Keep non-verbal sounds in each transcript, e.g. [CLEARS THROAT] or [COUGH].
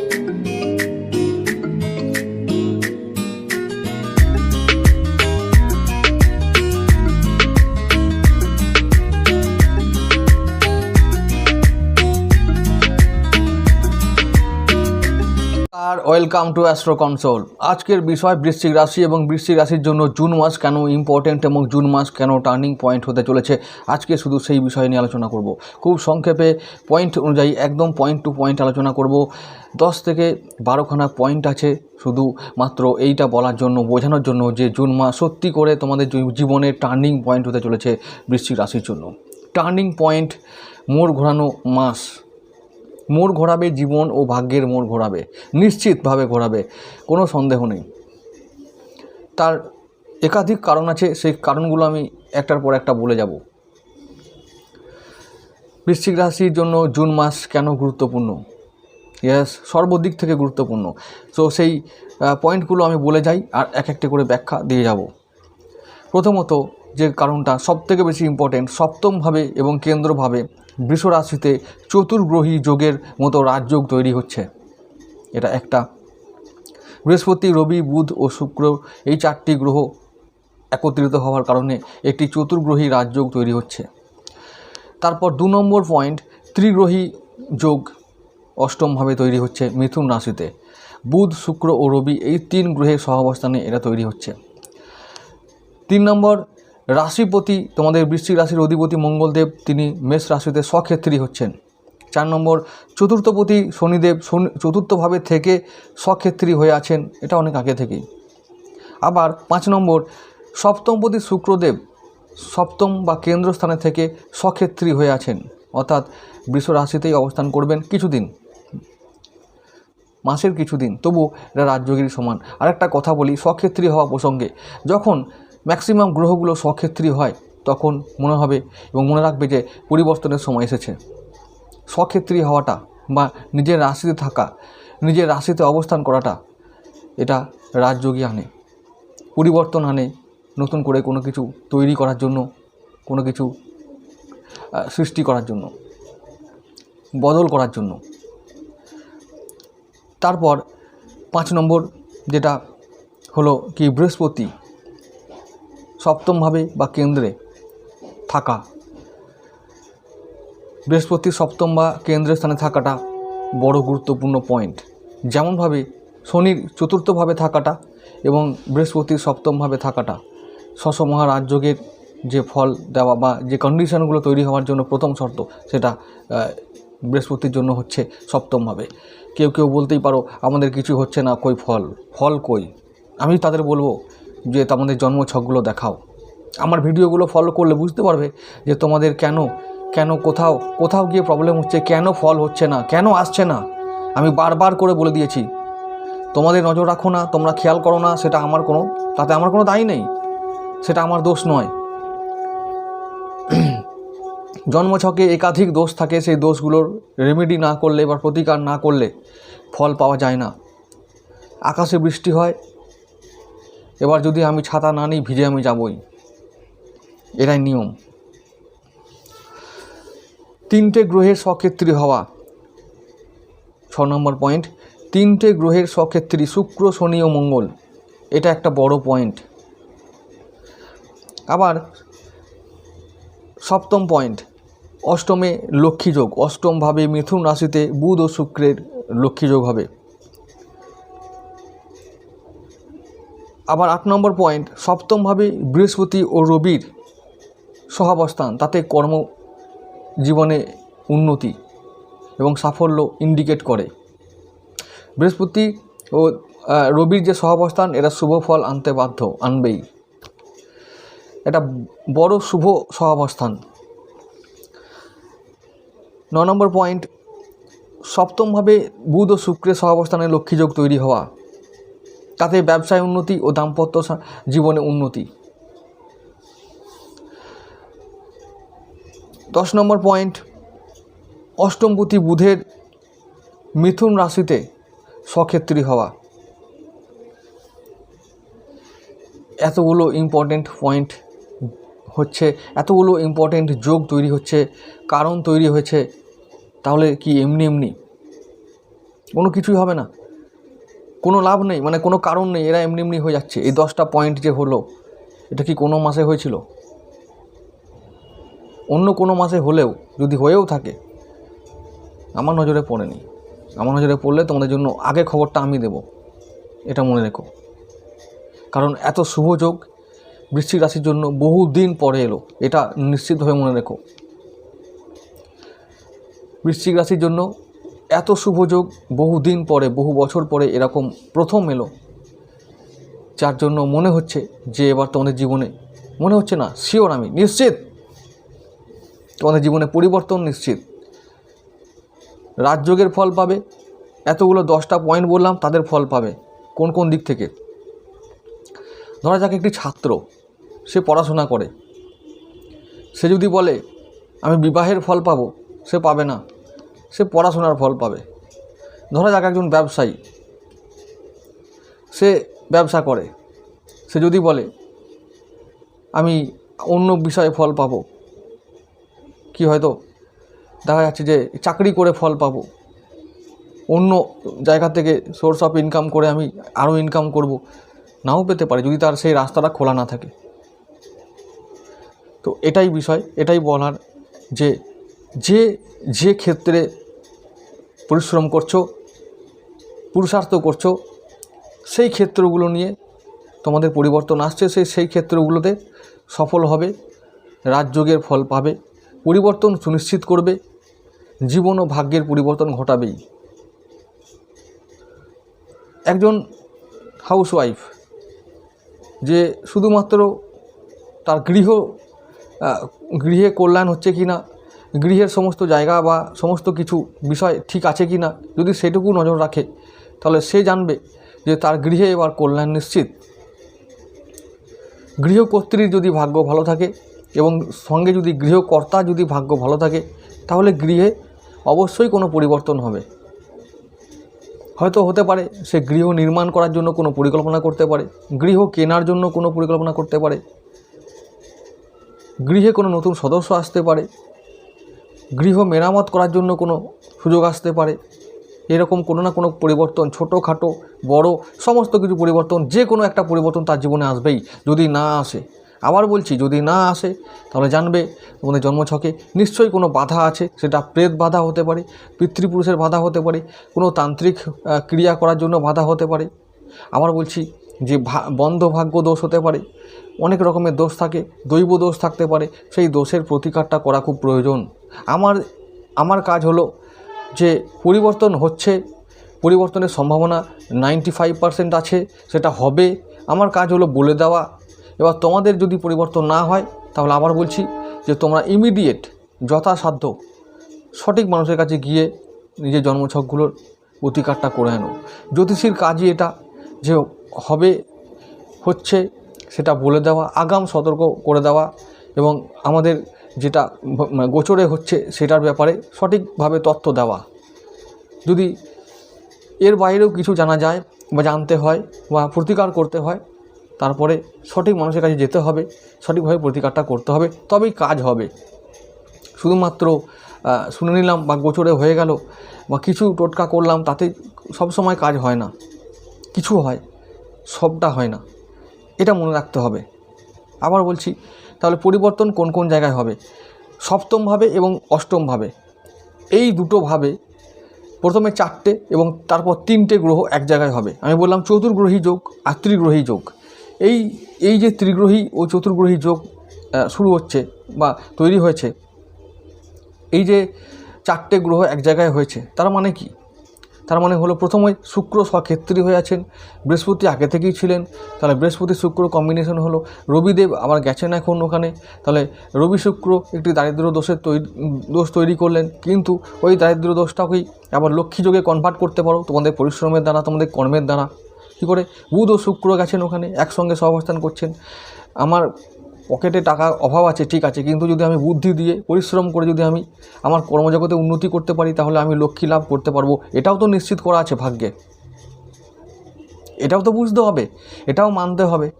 R [LAUGHS] welcome to astro console আজকের বিষয় বৃশ্চিক রাশি এবং বৃশ্চিক রাশির জন্য জুন মাস কেন ইম্পর্ট্যান্ট এবং জুন মাস কেন টার্নিং পয়েন্ট হতে চলেছে? আজকে শুধু সেই বিষয় নিয়ে আলোচনা করব। খুব সংক্ষেপে পয়েন্ট অনুযায়ী একদম পয়েন্ট টু পয়েন্ট আলোচনা করব। দশ থেকে বারোখানা পয়েন্ট আছে শুধু মাত্র এইটা বলার জন্য, বোঝানোর জন্য যে জুন মাস সত্যি করে তোমাদের জীবনে টার্নিং পয়েন্ট হতে চলেছে বৃশ্চিক রাশির জন্য। টার্নিং পয়েন্ট মোড় ঘোরানো মাস। মোড় ঘোরাবে জীবন ও ভাগ্যের মোড় ঘোরাবে, নিশ্চিতভাবে ঘোরাবে, কোনো সন্দেহ নেই। তার একাধিক কারণ আছে, সেই কারণগুলো আমি একটার পর একটা বলে যাব। বৃশ্চিক রাশির জন্য জুন মাস কেন গুরুত্বপূর্ণ? ইয়াস, সর্বদিক থেকে গুরুত্বপূর্ণ। তো সেই পয়েন্টগুলো আমি বলে যাই আর এক একটি করে ব্যাখ্যা দিয়ে যাব। প্রথমত যে কারণটা সবথেকে বেশি ইম্পর্টেন্ট সপ্তমভাবে এবং কেন্দ্রভাবে বৃষ রাশিতে চতুর্গ্রহী যোগের মতো রাজযোগ তৈরি হচ্ছে। এটা একটা। বৃহস্পতি, রবি, বুধ ও শুক্র এই চারটি গ্রহ একত্রিত হওয়ার কারণে একটি চতুর্গ্রহী রাজযোগ তৈরি হচ্ছে। তারপর দু নম্বর পয়েন্ট, ত্রিগ্রহী যোগ অষ্টমভাবে তৈরি হচ্ছে মিথুন রাশিতে। বুধ, শুক্র ও রবি এই তিন গ্রহের সহাবস্থানে এটা তৈরি হচ্ছে। তিন নম্বর রাশিপতি, তোমাদের বৃশ্চিক রাশির অধিপতি মঙ্গলদেব, তিনি মেষ রাশিতে স্বক্ষেত্রী হচ্ছেন। চার নম্বর, চতুর্থপতি শনিদেব শনি, চতুর্থভাবে থেকে স্বক্ষেত্রী হয়ে আছেন, এটা অনেক আগে থেকেই। আবার পাঁচ নম্বর, সপ্তমপতি শুক্রদেব সপ্তম বা কেন্দ্রস্থানে থেকে স্বক্ষেত্রী হয়ে আছেন, অর্থাৎ বৃষ রাশিতেই অবস্থান করবেন কিছুদিন। মাসের কিছুদিন, তবু এটা রাজযোগীর সমান। আরেকটা কথা বলি, স্বক্ষেত্রী হওয়া প্রসঙ্গে, যখন ম্যাক্সিমাম গ্রহগুলো স্বক্ষেত্রী হয় তখন মনে হবে এবং মনে রাখবে যে পরিবর্তনের সময় এসেছে। স্বক্ষেত্রী হওয়াটা বা নিজের রাশিতে থাকা, নিজের রাশিতে অবস্থান করাটা, এটা রাজযোগী আনে। পরিবর্তন আনে নতুন করে কোনো কিছু তৈরি করার জন্য, কোনো কিছু সৃষ্টি করার জন্য, বদল করার জন্য। তারপর পাঁচ নম্বর যেটা হলো কি বৃহস্পতি। সপ্তমভাবে বা কেন্দ্রে থাকা। বৃহস্পতি সপ্তম বা কেন্দ্রের স্থানে থাকাটা বড় গুরুত্বপূর্ণ পয়েন্ট যেমনভাবে শনির চতুর্থভাবে থাকাটা এবং বৃহস্পতির সপ্তমভাবে থাকাটা রাজযোগের যে ফল দেওয়া বা যে কন্ডিশনগুলো তৈরি হওয়ার জন্য প্রথম শর্ত সেটা বৃহস্পতির জন্য হচ্ছে সপ্তমভাবে। কেউ কেউ বলতেই পারো, আমাদের কিছু হচ্ছে না, কই ফল? ফল কই? আমি তাদের বলব যে তোমাদের জন্মছকগুলো দেখাও। আমার ভিডিওগুলো ফলো করলে বুঝতে পারবে যে তোমাদের কেন কেন কোথাও কোথাও গিয়ে প্রবলেম হচ্ছে, কেন ফল হচ্ছে না, কেন আসছে না। আমি বারবার করে বলে দিয়েছি, তোমাদের নজর রাখো না, তোমরা খেয়াল করো না, সেটা আমার কোনো, তাতে আমার কোনো দায়ী নেই, সেটা আমার দোষ নয়। [CLEARS THROAT] জন্মছকে একাধিক দোষ থাকে, সেই দোষগুলোর রেমেডি না করলে বা প্রতিকার না করলে ফল পাওয়া যায় না। আকাশে বৃষ্টি হয় এবার যদি আমি ছাতা না নিই, ভিজে আমি যাবই। এটাই নিয়ম। তিনটে গ্রহের স্বক্ষেত্রী হওয়া। ছ নম্বর পয়েন্ট, তিনটে গ্রহের স্বক্ষেত্রী শুক্র, শনি ও মঙ্গল। এটা একটা বড় পয়েন্ট। আবার সপ্তম পয়েন্ট, অষ্টমে লক্ষ্মীযোগ অষ্টমভাবে মিথুন রাশিতে বুধ ও শুক্রের লক্ষ্মীযোগ হবে। আবার আট নম্বর পয়েন্ট সপ্তমভাবে বৃহস্পতি ও রবির সহাবস্থান, তাতে কর্ম জীবনে উন্নতি এবং সাফল্য ইন্ডিকেট করে। বৃহস্পতি ও রবির যে সহাবস্থান, এরা শুভ ফল আনতে বাধ্য, আনবেই। এটা বড় শুভ সহাবস্থান। ন নম্বর পয়েন্ট সপ্তমভাবে বুধ ও শুক্রের সহাবস্থানে লক্ষ্মীযোগ তৈরি হওয়া। তাতে ব্যবসায় উন্নতি ও দাম্পত্য জীবনে উন্নতি। দশ নম্বর পয়েন্ট অষ্টমপতি বুধের মিথুন রাশিতে স্বক্ষেত্রী হওয়া। এতগুলো ইম্পর্টেন্ট পয়েন্ট হচ্ছে, এতগুলো ইম্পর্টেন্ট যোগ তৈরি হচ্ছে, কারণ তৈরি হয়েছে, তাহলে কি এমনি এমনি? কোনো কিছুই হবে না। কোনো লাভ নেই মানে কোনো কারণ নেই, এরা এমনি এমনি হয়ে যাচ্ছে। এই দশটা পয়েন্ট যে হলো, এটা কি কোনো মাসে হয়েছিল? অন্য কোনো মাসে হলেও, যদি হয়েও থাকে, আমার নজরে পড়েনি। আমার নজরে পড়লে তোমাদের জন্য আগে খবরটা আমি দেব। এটা মনে রেখো। কারণ এত শুভ যোগ রাশির জন্য বহু দিন পরে এলো, এটা নিশ্চিতভাবে মনে রেখো। বৃশ্চিক রাশির জন্য এত শুভ যোগ, বহু পরে, বহু বছর পরে এরকম প্রথম এলো। যার জন্য মনে হচ্ছে যে এবার তোমাদের জীবনে, মনে হচ্ছে না শিওর আমি, নিশ্চিত। তোমাদের জীবনে পরিবর্তন নিশ্চিত। রাজযোগের ফল পাবে, এতগুলো দশটা পয়েন্ট বললাম, তাদের ফল পাবে, কোন কোন দিক থেকে? ধরা যাক একটি ছাত্র, সে পড়াশোনা করে। সে যদি বলে, আমি বিবাহের ফল পাবো, সে পাবে না। সে পড়াশোনার ফল পাবে। ধরা যাক একজন ব্যবসায়ী। সে ব্যবসা করে। সে যদি বলে, আমি অন্য বিষয়ে ফল পাবো। কি হয়তো দেখা যাচ্ছে যে চাকরি করে ফল পাবো। অন্য জায়গা থেকে সোর্স অফ ইনকাম করে আমি আরও ইনকাম করব। নাও পেতে পারে যদি তার সেই রাস্তাটা খোলা না থাকে। তো এটাই বিষয়, এটাই বলার যে যে যে ক্ষেত্রে পরিশ্রম করছ, পুরুষার্থ করছ, সেই ক্ষেত্রগুলো নিয়ে তোমাদের পরিবর্তন আসছে, সেই সেই ক্ষেত্রগুলোতে সফল হবে, রাজযোগের ফল পাবে, পরিবর্তন সুনিশ্চিত করবে, জীবন ও ভাগ্যের পরিবর্তন ঘটাবেই। একজন হাউসওয়াইফ যে শুধুমাত্র তার গৃহ গৃহে কল্যাণ হচ্ছে কি না গৃহের সমস্ত জায়গা বা সমস্ত কিছু বিষয় ঠিক আছে কি না, যদি সেটুকু নজর রাখে, তাহলে সে জানবে যে তার গৃহে এবার কল্যাণ নিশ্চিত। গৃহকর্ত্রীর যদি ভাগ্য ভালো থাকে এবং সঙ্গে যদি গৃহকর্তা যদি ভাগ্য ভালো থাকে, তাহলে গৃহে অবশ্যই কোনো পরিবর্তন হবে। হয়তো হতে পারে সে গৃহ নির্মাণ করার জন্য কোনো পরিকল্পনা করতে পারে, গৃহ কেনার জন্য কোনো পরিকল্পনা করতে পারে, গৃহে কোনো নতুন সদস্য আসতে পারে গৃহ মেরামত করার জন্য কোনো সুযোগ আসতে পারে। এরকম কোনো না কোনো পরিবর্তন, ছোটোখাটো, বড়, সমস্ত কিছু পরিবর্তন, যে কোনো একটা পরিবর্তন তার জীবনে আসবেই, যদি না আসে। আবার বলছি, যদি না আসে, তাহলে জানবে তোমাদের জন্মছকে নিশ্চয়ই কোনো বাধা আছে, সেটা প্রেত বাধা হতে পারে, পিতৃপুরুষের বাধা হতে পারে, কোনো তান্ত্রিক ক্রিয়া করার জন্য বাধা হতে পারে। আবার বলছি, যে বন্ধ ভাগ্য দোষ হতে পারে, অনেক রকমের দোষ থাকে, দৈব দোষ থাকতে পারে, সেই দোষের প্রতিকারটা করা খুব প্রয়োজন। আমার আমার কাজ হলো যে পরিবর্তন হচ্ছে, পরিবর্তনের সম্ভাবনা নাইনটি ফাইভ পার্সেন্ট আছে, সেটা হবে। আমার কাজ হলো বলে দেওয়া। এবার তোমাদের যদি পরিবর্তন না হয়, তাহলে আবার বলছি যে তোমরা ইমিডিয়েট যথাসাধ্য, সঠিক মানুষের কাছে গিয়ে নিজের জন্মছকগুলোর প্রতিকারটা করে আনো। জ্যোতিষীর কাজই এটা যে হবে, হচ্ছে, সেটা বলে দেওয়া, আগাম সতর্ক করে দেওয়া এবং আমাদের যেটা মানে গোচরে হচ্ছে সেটার ব্যাপারে সঠিকভাবে তথ্য দেওয়া। যদি এর বাইরেও কিছু জানা যায় বা জানতে হয় বা প্রতিকার করতে হয়, তারপরে সঠিক মানুষের কাছে যেতে হবে, সঠিকভাবে প্রতিকারটা করতে হবে, তবেই কাজ হবে। শুধুমাত্র শুনে নিলাম বা গোচরে হয়ে গেল বা কিছু টোটকা করলাম, তাতে সব সময় কাজ হয় না। কিছু হয়, সবটা হয় না। এটা মনে রাখতে হবে। আবার বলছি তাহলে পরিবর্তন কোন কোন জায়গায় হবে? সপ্তমভাবে এবং অষ্টমভাবে এই দুটো ভাবে প্রথমে চারটে এবং তারপর তিনটে গ্রহ এক জায়গায় হবে। আমি বললাম চতুর্গ্রহী যোগ আর ত্রিগ্রহী যোগ। এই এই যে ত্রিগ্রহী ও চতুর্গ্রহী যোগ শুরু হচ্ছে বা তৈরি হয়েছে, এই যে চারটে গ্রহ এক জায়গায় হয়েছে, তার মানে কি? তার মানে হলো প্রথমে শুক্র স্বক্ষেত্রী হয়ে আছেন, বৃহস্পতি আগে থেকেই ছিলেন, তাহলে বৃহস্পতি শুক্র কম্বিনেশন হলো, রবিদেব আবার গেছেন এখন ওখানে, তাহলে রবি শুক্র একটি দারিদ্র দোষের তৈরি, দোষ তৈরি করলেন, কিন্তু ওই দারিদ্র দোষটাকেই আবার লক্ষ্মী যোগে কনভার্ট করতে পারো, তোমাদের পরিশ্রমের দ্বারা, তোমাদের কর্মের দ্বারা। কী করে? বুধ ও শুক্র গেছেন ওখানে, একসঙ্গে সহাবস্থান করছেন। আমার পকেটে টাকার অভাব আছে, ঠিক আছে, কিন্তু যদি আমি বুদ্ধি দিয়ে, পরিশ্রম করে যদি আমি আমার কর্মজগতে উন্নতি করতে পারি, তাহলে আমি লক্ষ্মী লাভ করতে পারব। এটাও তো নিশ্চিত করা আছে ভাগ্যে। এটাও তো বুঝতে হবে, এটাও মানতে হবে।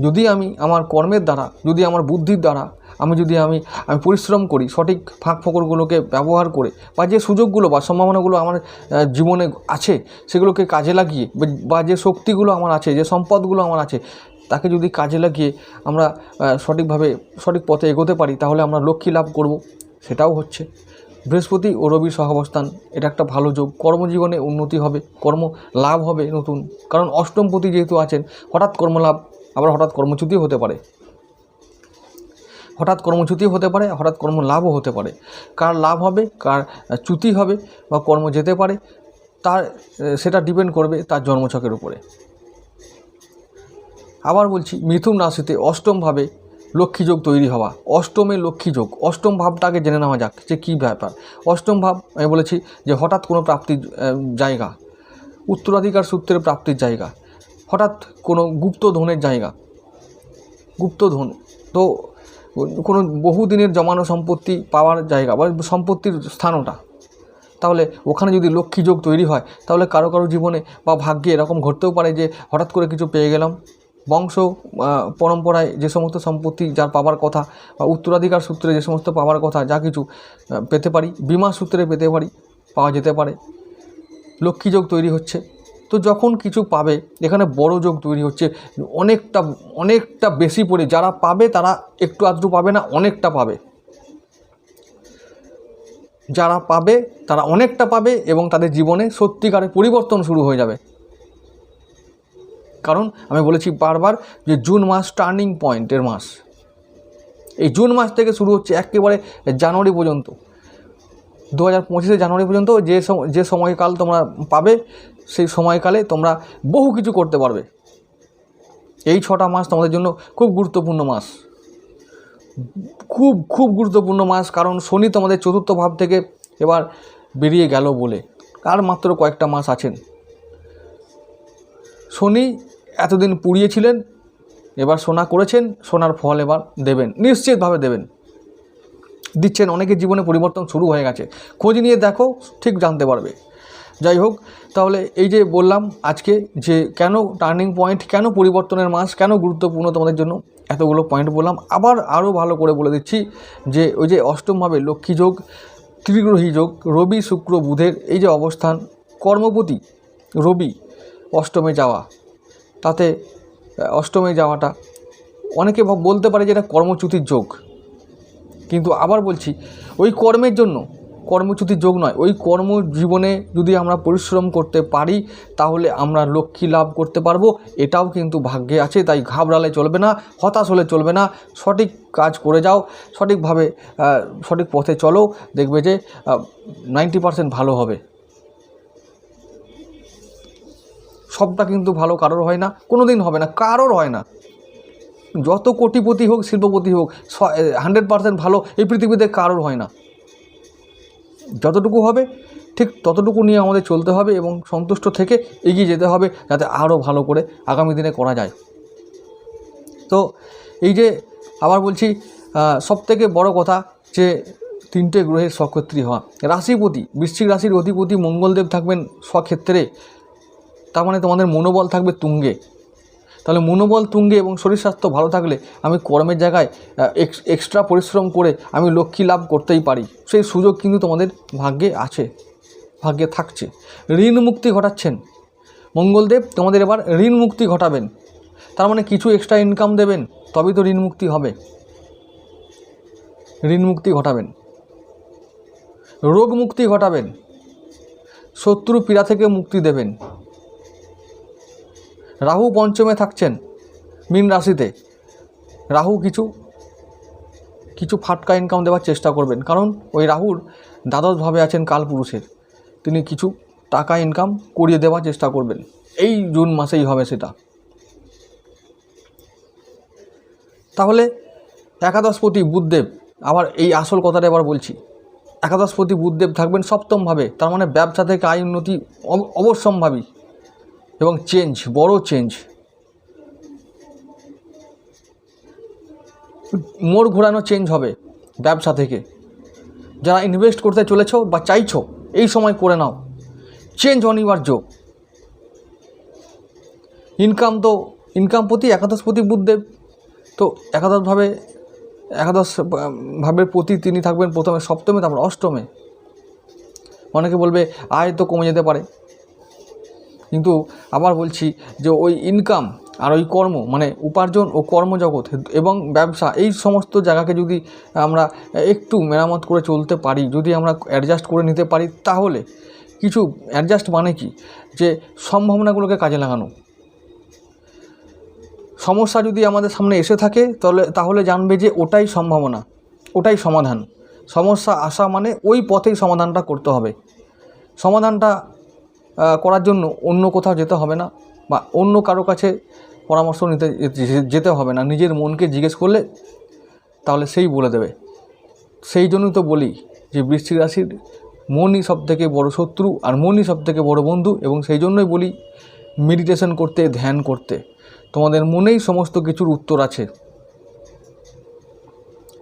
যদি আমি আমার কর্মের দ্বারা, যদি আমার বুদ্ধির দ্বারা, আমি যদি আমি আমি পরিশ্রম করি, সঠিক ফাঁক ফোকরগুলোকে ব্যবহার করে, বা যে সুযোগগুলো বা সম্ভাবনাগুলো আমার জীবনে আছে, সেগুলোকে কাজে লাগিয়ে, বা- যে শক্তিগুলো আমার আছে, যে সম্পদগুলো আমার আছে তাকে যদি কাজে লাগিয়ে আমরা সঠিকভাবে, সঠিক পথে এগোতে পারি, তাহলে আমরা লক্ষ্মী লাভ করব। সেটাও হচ্ছে। বৃহস্পতি ও রবির সহাবস্থান, এটা একটা ভালো যোগ। কর্মজীবনে উন্নতি হবে, কর্ম লাভ হবে নতুন। কারণ অষ্টমপতি যেহেতু আছেন, হঠাৎ কর্মলাভ, আবার হঠাৎ কর্মচ্যুতিও হতে পারে। হঠাৎ কর্মচ্যুতিও হতে পারে, হঠাৎ কর্ম লাভও হতে পারে। কার লাভ হবে, কার চ্যুতি হবে বা কর্ম যেতে পারে, তার সেটা ডিপেন্ড করবে তার জন্মছকের উপরে। আবার বলছি, মিথুন রাশিতে অষ্টমভাবে লক্ষ্মী যোগ তৈরি হওয়া। অষ্টমে লক্ষ্মী যোগ অষ্টম ভাবটাকে জেনে নেওয়া যাক যে কী ব্যাপার। অষ্টম ভাব, আমি বলেছি যে হঠাৎ কোনো প্রাপ্তির জায়গা। উত্তরাধিকার সূত্রে প্রাপ্তির জায়গা। হঠাৎ কোনো গুপ্ত ধনের জায়গা। গুপ্তধন তো কোনো বহুদিনের জমানো সম্পত্তি পাওয়ার জায়গা বা সম্পত্তির স্থান ওটা। তাহলে ওখানে যদি লক্ষ্মী যোগ তৈরি হয়, তাহলে কারও কারও জীবনে বা ভাগ্যে এরকম ঘটতেও পারে যে হঠাৎ করে কিছু পেয়ে গেলাম। বংশ পরম্পরায় যে সমস্ত সম্পত্তি যার পাওয়ার কথা বা উত্তরাধিকার সূত্রে যে সমস্ত পাওয়ার কথা যা কিছু পেতে পারি, বিমা সূত্রে পেতে পারি, পাওয়া যেতে পারে। লক্ষ্মী যোগ তৈরি হচ্ছে। তো যখন কিছু পাবে, এখানে বড় যোগ তৈরি হচ্ছে, অনেকটা অনেকটা বেশি পড়ে যারা পাবে তারা একটু আধটু পাবে না, অনেকটা পাবে। যারা পাবে তারা অনেকটা পাবে এবং তাদের জীবনে সত্যিকারের পরিবর্তন শুরু হয়ে যাবে। কারণ আমি বলেছি বারবার যে জুন মাস টার্নিং পয়েন্টের মাস। এই জুন মাস থেকে শুরু হচ্ছে একেবারে জানুয়ারি পর্যন্ত। দু হাজার পঁচিশে জানুয়ারি পর্যন্ত যে যে সময়কাল তোমরা পাবে, সেই সময়কালে তোমরা বহু কিছু করতে পারবে। এই ছটা মাস তোমাদের জন্য খুব গুরুত্বপূর্ণ মাস। খুব খুব গুরুত্বপূর্ণ মাস, কারণ শনি তোমাদের চতুর্থ ভাব থেকে এবার বেরিয়ে গেল বলে। আর মাত্র কয়েকটা মাস আছেন। শনি এতদিন পুড়িয়েছিলেন, এবার সোনা করেছেন, সোনার ফল এবার দেবেন, নিশ্চিতভাবে দেবেন। দিচ্ছেন অনেকের জীবনে পরিবর্তন শুরু হয়ে গেছে। খোঁজ নিয়ে দেখো, ঠিক জানতে পারবে। যাই হোক, তাহলে এই যে বললাম আজকে যে কেন টার্নিং পয়েন্ট কেন পরিবর্তনের মাস, কেন গুরুত্বপূর্ণ তোমাদের জন্য, এতগুলো পয়েন্ট বললাম। আবার আরও ভালো করে বলে দিচ্ছি যে ওই যে অষ্টমভাবে লক্ষ্মী যোগ, ত্রিগ্রহী যোগ, রবি, শুক্র, বুধের এই যে অবস্থান, কর্মপতি, রবি, অষ্টমে যাওয়া। তাতে অষ্টমে যাওয়াটা অনেকে বলতে পারে যে এটা কর্মচ্যুতির যোগ। কিন্তু আবার বলছি, ওই কর্মের জন্য, কর্মচ্যুতির যোগ নয়, ওই কর্মজীবনে যদি আমরা পরিশ্রম করতে পারি, তাহলে আমরা লক্ষ্মী লাভ করতে পারব। এটাও কিন্তু ভাগ্যে আছে, তাই ঘাবড়ালে চলবে না, হতাশ হলে চলবে না। সঠিক কাজ করে যাও, সঠিকভাবে সঠিক পথে চলো, দেখবে যে নাইনটি পার্সেন্ট ভালো হবে। সবটা কিন্তু ভালো কারোর হয় না কোনো দিন হবে না, কারোর হয় না। যত কোটিপতি হোক, শিল্পপতি হোক হান্ড্রেড পার্সেন্ট ভালো এই পৃথিবীতে কারোর হয় না। যতটুকু হবে, ঠিক ততটুকু নিয়ে আমাদের চলতে হবে এবং সন্তুষ্ট থেকে এগিয়ে যেতে হবে যাতে আরও ভালো করে আগামী দিনে করা যায়। তো এই যে আবার বলছি সব থেকে বড় কথা যে তিনটে গ্রহের স্বক্ষেত্রী হওয়া। রাশিপতি, বৃশ্চিক রাশির অধিপতি মঙ্গলদেব থাকবেন স্বক্ষেত্রে। তার মানে তোমাদের মনোবল থাকবে তুঙ্গে। তাহলে মনোবল, তুঙ্গে এবং শরীর স্বাস্থ্য ভালো থাকলে আমি কর্মের জায়গায় এক্সট্রা পরিশ্রম করে আমি লক্ষ্মী লাভ করতেই পারি। সেই সুযোগ কিন্তু তোমাদের ভাগ্যে আছে, ভাগ্যে থাকছে। ঋণ মুক্তি ঘটাচ্ছেন। মঙ্গলদেব, তোমাদের এবার ঋণ মুক্তি ঘটাবেন। তার মানে কিছু এক্সট্রা ইনকাম দেবেন, তবেই তো ঋণ মুক্তি হবে। ঋণ মুক্তি ঘটাবেন। রোগ মুক্তি ঘটাবেন। শত্রু পীড়া থেকে মুক্তি দেবেন। রাহু পঞ্চমে থাকছেন মীন রাশিতে। রাহু কিছু কিছু ফাটকা ইনকাম দেওয়ার চেষ্টা করবেন। কারণ ওই রাহুর দ্বাদশভাবে আছেন কালপুরুষের। তিনি কিছু টাকা ইনকাম করিয়ে দেওয়ার চেষ্টা করবেন। এই জুন মাসেই হবে সেটা। তাহলে একাদশপতি বুধদেব, আবার এই আসল কথাটা এবার বলছি। একাদশপতি বুধদেব থাকবেন সপ্তমভাবে তার মানে ব্যবসা থেকে আয় উন্নতি অব- অবশ্যম্ভাবী। এবং চেঞ্জ বড় চেঞ্জ মোড় ঘোরানো চেঞ্জ হবে ব্যবসা থেকে। যারা ইনভেস্ট করতে চলেছো বা চাইছো, এই সময় করে নাও। চেঞ্জ অনিবার্য। ইনকাম তো ইনকাম প্রতি একাদশপতি বুধদেব। তো একাদশভাবে, একাদশ ভাবের প্রতি তিনি থাকবেন প্রথমে সপ্তমে, তারপর অষ্টমে। অনেকে বলবে, আয় তো কমে যেতে পারে। কিন্তু আবার বলছি যে ওই ইনকাম আর ওই কর্ম মানে উপার্জন ও কর্মজগৎ এবং ব্যবসা, এই সমস্ত জায়গাকে যদি আমরা একটু মেরামত করে চলতে পারি, যদি আমরা অ্যাডজাস্ট করে নিতে পারি, তাহলে কিছু অ্যাডজাস্ট মানে কি? যে সম্ভাবনাগুলোকে কাজে লাগানো। সমস্যা যদি আমাদের সামনে এসে থাকে, তাহলে তাহলে জানবে যে ওটাই সম্ভাবনা, ওটাই সমাধান। সমস্যা আসা মানে ওই পথেই সমাধানটা করতে হবে। সমাধানটা করার জন্য অন্য কোথাও যেতে হবে না বা অন্য কারও কাছে পরামর্শ নিতে যেতে হবে না। নিজের মনকে জিজ্ঞেস করলে তাহলে সেই বলে দেবে। সেই জন্যই তো বলি যে বৃশ্চিক রাশির মনই সব থেকে বড় শত্রু আর মনই সব থেকে বড় বন্ধু এবং সেই জন্যই বলি মেডিটেশন করতে, ধ্যান করতে। তোমাদের মনেই সমস্ত কিছুর উত্তর আছে।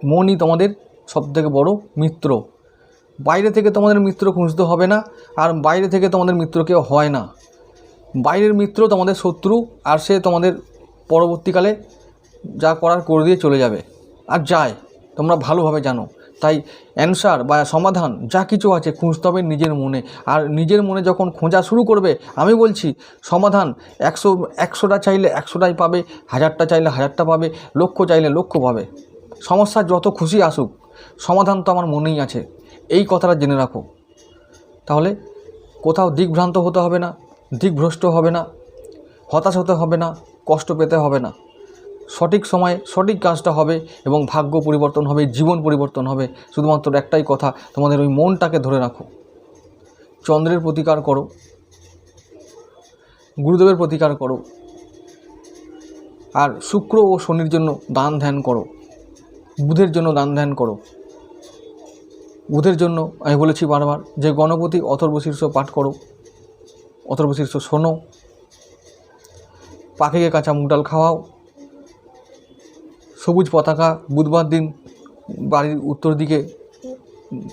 মনই তোমাদের সব থেকে বড় মিত্র। বাইরে থেকে তোমাদের মিত্র খুঁজতে হবে না, আর বাইরে থেকে তোমাদের মিত্র কেউ হয় না। বাইরের মিত্র তোমাদের শত্রু, আর সে তোমাদের পরবর্তীকালে যা করার করে দিয়ে চলে যাবে। আর যায়, তোমরা ভালোভাবে জানো। তাই অ্যান্সার বা সমাধান যা কিছু আছে খুঁজতে হবে নিজের মনে। আর নিজের মনে যখন খোঁজা শুরু করবে, আমি বলছি, সমাধান একশো, একশোটা চাইলে একশোটাই পাবে, হাজারটা চাইলে হাজারটা পাবে, লক্ষ চাইলে লক্ষ্য পাবে। সমস্যা যত খুশি আসুক, সমাধান তো আমার মনেই আছে। এই কথাটা জেনে রাখো। তাহলে কোথাও দিকভ্রান্ত হতে হবে না, দিকভ্রষ্ট হবে না, হতাশ হতে হবে না, কষ্ট পেতে হবে না। সঠিক সময়ে সঠিক কাজটা হবে এবং ভাগ্য পরিবর্তন হবে, জীবন পরিবর্তন হবে। শুধুমাত্র একটাই কথা, তোমাদের ওই মনটাকে ধরে রাখো। চন্দ্রের প্রতিকার করো। গুরুদেবের প্রতিকার করো। আর শুক্র ও শনির জন্য দান ধ্যান করো। বুধের জন্য দান ধ্যান করো। বুধের জন্য আমি বলেছি বারবার যে গণপতি অথর্ব শীর্ষ পাঠ করো, অথর্ব শীর্ষ শোনো, পাখিকে কাঁচা মুগ ডাল খাওয়াও, সবুজ পতাকা বুধবার দিন বাড়ির উত্তর দিকে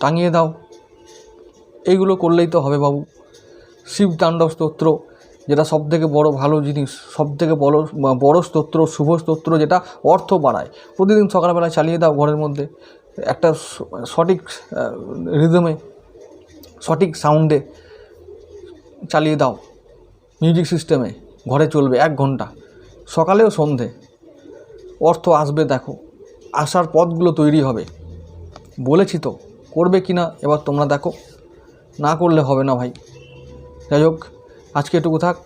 টাঙিয়ে দাও। এইগুলো করলেই তো হবে বাবু। শিব তাণ্ডব স্তোত্র যেটা সবথেকে বড় ভালো জিনিস, সবথেকে বড় বড় স্তোত্র, শুভ স্তোত্র যেটা অর্থ বাড়ায়। প্রতিদিন সকালবেলা চালিয়ে দাও ঘরের মধ্যে। একটা সঠিক রিদমে সঠিক সাউন্ডে চালিয়ে দাও। মিউজিক সিস্টেমে ঘরে চলবে এক ঘণ্টা। সকালেও সন্ধে। অর্থ আসবে দেখো। আসার পথগুলো তৈরি হবে। বলেছি তো, করবে কি না এবার তোমরা দেখো। না করলে হবে না ভাই। যাই হোক, আজকে এটুকু থাক।